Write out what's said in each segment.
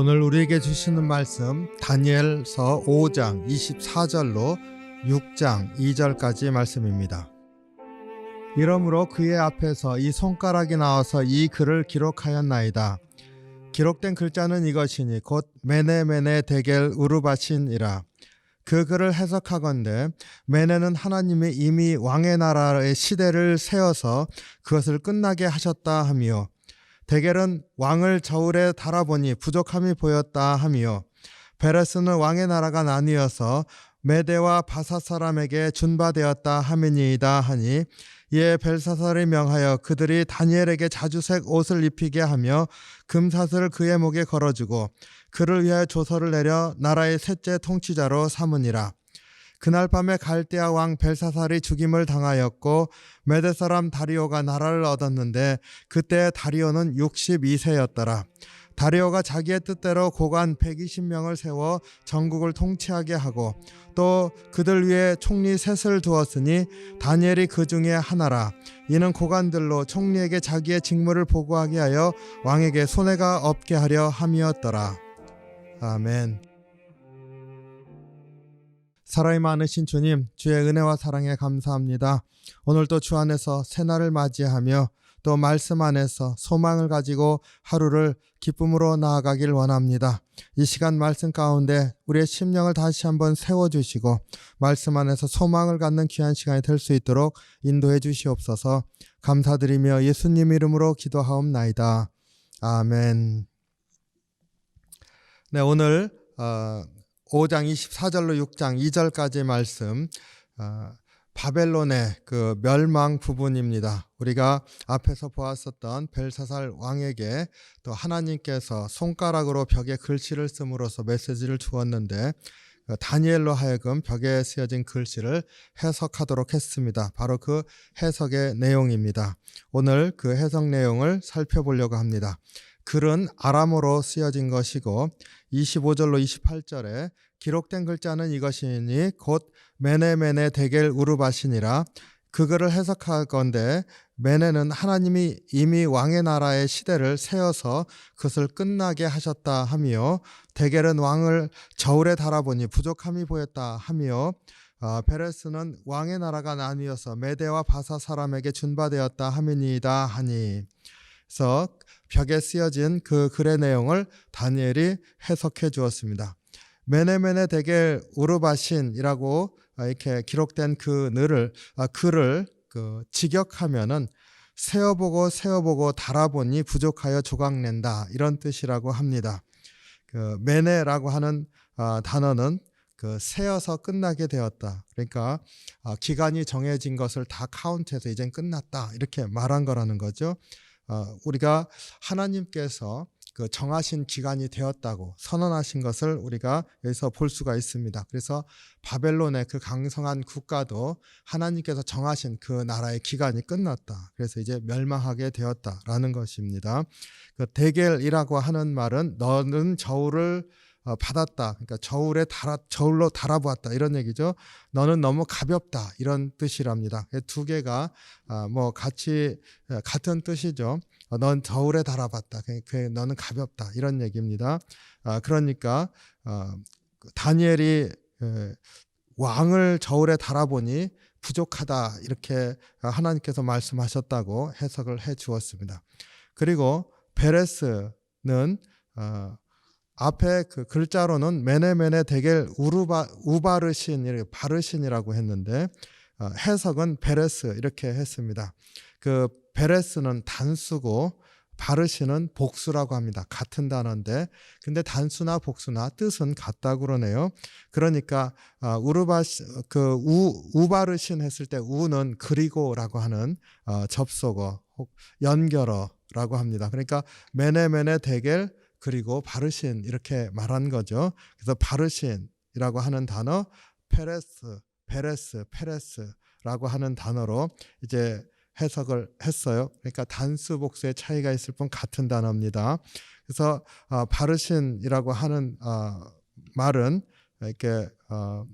오늘 우리에게 주시는 말씀 다니엘서 5장 24절로 6장 2절까지 말씀입니다. 이러므로 그의 앞에서 이 손가락이 나와서 이 글을 기록하였나이다. 기록된 글자는 이것이니 곧 메네메네 데겔 우르바신이라. 그 글을 해석하건대 메네는 하나님이 이미 왕의 나라의 시대를 세워서 그것을 끝나게 하셨다 하며 데겔은 왕을 저울에 달아보니 부족함이 보였다 하며 베레스는 왕의 나라가 나뉘어서 메대와 바사 사람에게 준바되었다 하미니이다 하니 이에 벨사살이 명하여 그들이 다니엘에게 자주색 옷을 입히게 하며 금사슬을 그의 목에 걸어주고 그를 위하여 조서를 내려 나라의 셋째 통치자로 삼으니라. 그날 밤에 갈대아 왕 벨사살이 죽임을 당하였고 메대 사람 다리오가 나라를 얻었는데 그때 다리오는 62세였더라. 다리오가 자기의 뜻대로 고관 120명을 세워 전국을 통치하게 하고 또 그들 위에 총리 셋을 두었으니 다니엘이 그 중에 하나라. 이는 고관들로 총리에게 자기의 직무를 보고하게 하여 왕에게 손해가 없게 하려 함이었더라. 아멘. 사랑이 많으신 주님, 주의 은혜와 사랑에 감사합니다. 오늘도 주 안에서 새날을 맞이하며 또 말씀 안에서 소망을 가지고 하루를 기쁨으로 나아가길 원합니다. 이 시간 말씀 가운데 우리의 심령을 다시 한번 세워주시고 말씀 안에서 소망을 갖는 귀한 시간이 될 수 있도록 인도해 주시옵소서 감사드리며 예수님 이름으로 기도하옵나이다. 아멘. 네, 오늘 어, 5장 24절로 6장 2절까지 말씀 어, 바벨론의 그 멸망 부분입니다. 우리가 앞에서 보았었던 벨사살 왕에게 또 하나님께서 손가락으로 벽에 글씨를 씀으로써 메시지를 주었는데 그 다니엘로 하여금 벽에 쓰여진 글씨를 해석하도록 했습니다. 바로 그 해석의 내용입니다. 오늘 그 해석 내용을 살펴보려고 합니다. 글은 아람어로 쓰여진 것이고 25절로 28절에 기록된 글자는 이것이니 곧 메네메네 데겔 우르바신이라. 그거를 해석할 건데 메네는 하나님이 이미 왕의 나라의 시대를 세워서 그것을 끝나게 하셨다 하며 데겔은 왕을 저울에 달아보니 부족함이 보였다 하며 어, 베레스는 왕의 나라가 나뉘어서 메대와 바사 사람에게 준바되었다 하미니이다 하니 그래서 벽에 쓰여진 그 글의 내용을 다니엘이 해석해 주었습니다. 메네메네 데겔 우르바신이라고 이렇게 기록된 그 늘을 아, 글을 그 직역하면은 세어보고 세어보고 달아보니 부족하여 조각낸다 이런 뜻이라고 합니다. 그 메네라고 하는 아, 단어는 그 세어서 끝나게 되었다. 그러니까 아, 기간이 정해진 것을 다 카운트해서 이젠 끝났다 이렇게 말한 거라는 거죠. 어, 우리가 하나님께서 그 정하신 기간이 되었다고 선언하신 것을 우리가 여기서 볼 수가 있습니다. 그래서 바벨론의 그 강성한 국가도 하나님께서 정하신 그 나라의 기간이 끝났다. 그래서 이제 멸망하게 되었다라는 것입니다. 그 데겔이라고 하는 말은 너는 저울을 어, 받았다. 그러니까 저울에 달아 저울로 달아보았다 이런 얘기죠. 너는 너무 가볍다 이런 뜻이랍니다. 두 개가 아, 뭐 같이 같은 뜻이죠. 어, 넌 저울에 달아봤다. 그 너는 가볍다 이런 얘기입니다. 아, 그러니까 어, 다니엘이 왕을 저울에 달아보니 부족하다 이렇게 하나님께서 말씀하셨다고 해석을 해 주었습니다. 그리고 베레스는 앞에 그 글자로는 메네메네 데겔 우르바 우바르신 바르신이라고 했는데 어, 해석은 베레스 이렇게 했습니다. 그 베레스는 단수고 바르신은 복수라고 합니다. 같은 단어인데 근데 단수나 복수나 뜻은 같다고 그러네요. 그러니까 어, 우르바 그 우, 우바르신 했을 때 우는 그리고라고 하는 어, 접속어 혹 연결어라고 합니다. 그러니까 메네메네 데겔 그리고 바르신 이렇게 말한 거죠. 그래서 바르신이라고 하는 단어 페레스, 페레스, 페레스라고 하는 단어로 이제 해석을 했어요. 그러니까 단수 복수의 차이가 있을 뿐 같은 단어입니다. 그래서 어, 바르신이라고 하는 어, 말은 이렇게 어,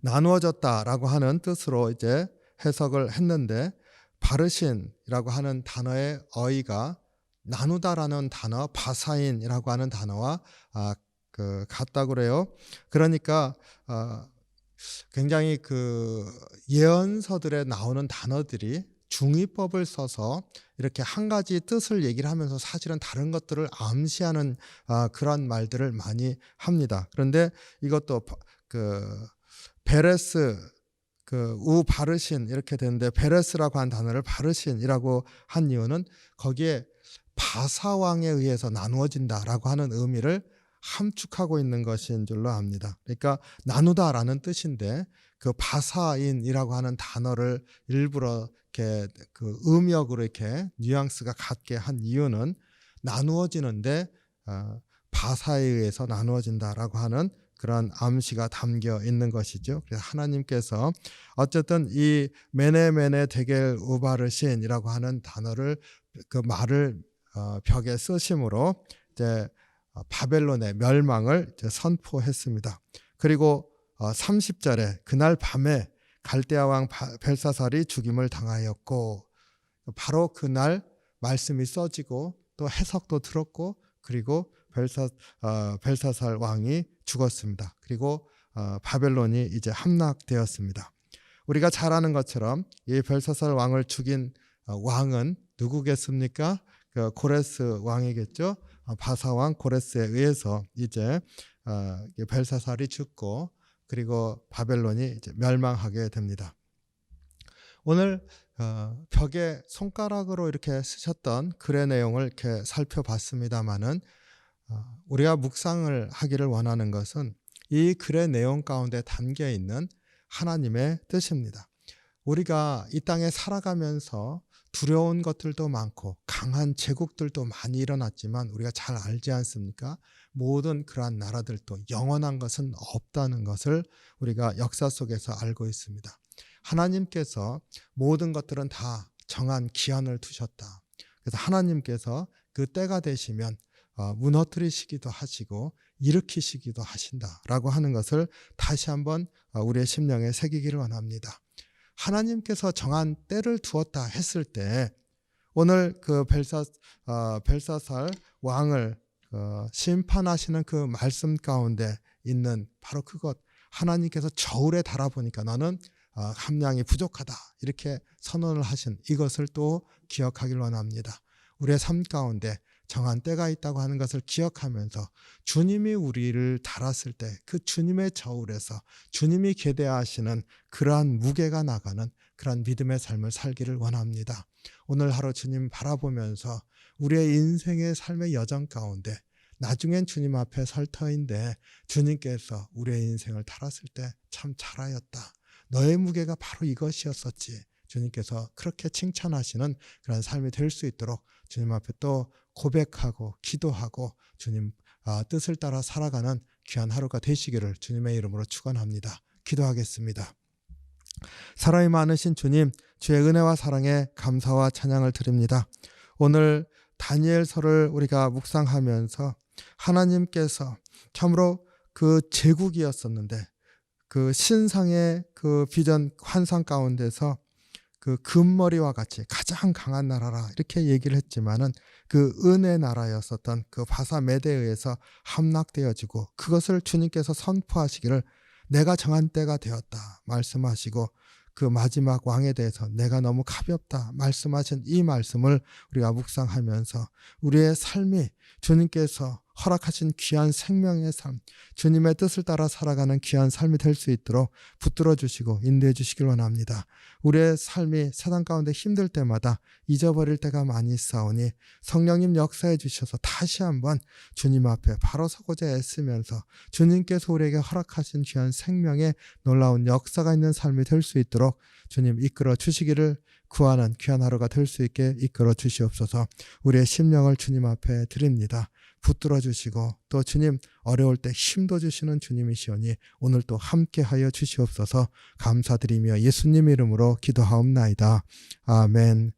나누어졌다라고 하는 뜻으로 이제 해석을 했는데 바르신이라고 하는 단어의 어휘가 나누다라는 단어 바사인이라고 하는 단어와 아, 그 같다고 그래요. 그러니까 어, 굉장히 그 예언서들에 나오는 단어들이 중의법을 써서 이렇게 한 가지 뜻을 얘기를 하면서 사실은 다른 것들을 암시하는 아, 그런 말들을 많이 합니다. 그런데 이것도 바- 그 베레스 그우 바르신 이렇게 되는데 베레스라고 한 단어를 바르신이라고 한 이유는 거기에 바사왕에 의해서 나누어진다라고 하는 의미를 함축하고 있는 것인 줄로 압니다. 그러니까 나누다라는 뜻인데 그 바사인이라고 하는 단어를 일부러 이렇게 그 음역으로 이렇게 뉘앙스가 같게 한 이유는 나누어지는데 어, 바사에 의해서 나누어진다라고 하는 그런 암시가 담겨 있는 것이죠. 그래서 하나님께서 어쨌든 이 메네메네 데겔 우바르신이라고 하는 단어를 그 말을 어, 벽에 쓰심으로 이제 어, 바벨론의 멸망을 이제 선포했습니다. 그리고 어, 30절에 그날 밤에 갈대아 왕 바- 벨사살이 죽임을 당하였고 바로 그날 말씀이 써지고 또 해석도 들었고 그리고 벨사 어, 벨사살 왕이 죽었습니다. 그리고 어, 바벨론이 이제 함락되었습니다. 우리가 잘 아는 것처럼 이 벨사살 왕을 죽인 어, 왕은 누구겠습니까? 그 고레스 왕이겠죠. 어, 바사 왕 고레스에 의해서 이제 어, 이 벨사살이 죽고 그리고 바벨론이 이제 멸망하게 됩니다. 오늘 어, 벽에 손가락으로 이렇게 쓰셨던 글의 내용을 이렇게 살펴봤습니다만은 어, 우리가 묵상을 하기를 원하는 것은 이 글의 내용 가운데 담겨 있는 하나님의 뜻입니다. 우리가 이 땅에 살아가면서 두려운 것들도 많고 강한 제국들도 많이 일어났지만 우리가 잘 알지 않습니까? 모든 그러한 나라들도 영원한 것은 없다는 것을 우리가 역사 속에서 알고 있습니다. 하나님께서 모든 것들은 다 정한 기한을 두셨다. 그래서 하나님께서 그 때가 되시면 어, 무너뜨리시기도 하시고 일으키시기도 하신다라고 하는 것을 다시 한번 어, 우리의 심령에 새기기를 원합니다. 하나님께서 정한 때를 두었다 했을 때 오늘 그 벨사 어, 벨사살 왕을 어, 심판하시는 그 말씀 가운데 있는 바로 그것 하나님께서 저울에 달아보니까 너는 어, 함량이 부족하다 이렇게 선언을 하신 이것을 또 기억하길 원합니다. 우리의 삶 가운데 정한 때가 있다고 하는 것을 기억하면서 주님이 우리를 달았을 때 그 주님의 저울에서 주님이 계대하시는 그러한 무게가 나가는 그러한 믿음의 삶을 살기를 원합니다. 오늘 하루 주님 바라보면서 우리의 인생의 삶의 여정 가운데 나중엔 주님 앞에 설 터인데 주님께서 우리의 인생을 달았을 때 참 잘하였다. 너의 무게가 바로 이것이었었지. 주님께서 그렇게 칭찬하시는 그런 삶이 될 수 있도록 주님 앞에 또 고백하고 기도하고 주님 아, 뜻을 따라 살아가는 귀한 하루가 되시기를 주님의 이름으로 축원합니다. 기도하겠습니다. 사랑이 많으신 주님, 주의 은혜와 사랑에 감사와 찬양을 드립니다. 오늘 다니엘서를 우리가 묵상하면서 하나님께서 참으로 그 제국이었었는데 그 신상의 그 비전 환상 가운데서 그 금머리와 같이 가장 강한 나라라 이렇게 얘기를 했지만은 그 은혜 나라였었던 그 바사 메대에 의해서 함락되어지고 그것을 주님께서 선포하시기를 내가 정한 때가 되었다 말씀하시고 그 마지막 왕에 대해서 내가 너무 가볍다 말씀하신 이 말씀을 우리가 묵상하면서 우리의 삶이 주님께서 허락하신 귀한 생명의 삶, 주님의 뜻을 따라 살아가는 귀한 삶이 될 수 있도록 붙들어 주시고 인도해 주시길 원합니다. 우리의 삶이 세상 가운데 힘들 때마다 잊어버릴 때가 많이 있사오니 성령님 역사해 주셔서 다시 한번 주님 앞에 바로 서고자 애쓰면서 주님께서 우리에게 허락하신 귀한 생명의 놀라운 역사가 있는 삶이 될 수 있도록 주님 이끌어 주시기를 구하는 귀한 하루가 될 수 있게 이끌어 주시옵소서 우리의 심령을 주님 앞에 드립니다. 붙들어 주시고 또 주님 어려울 때 힘도 주시는 주님이시오니 오늘 또 함께 하여 주시옵소서 감사드리며 예수님 이름으로 기도하옵나이다. 아멘.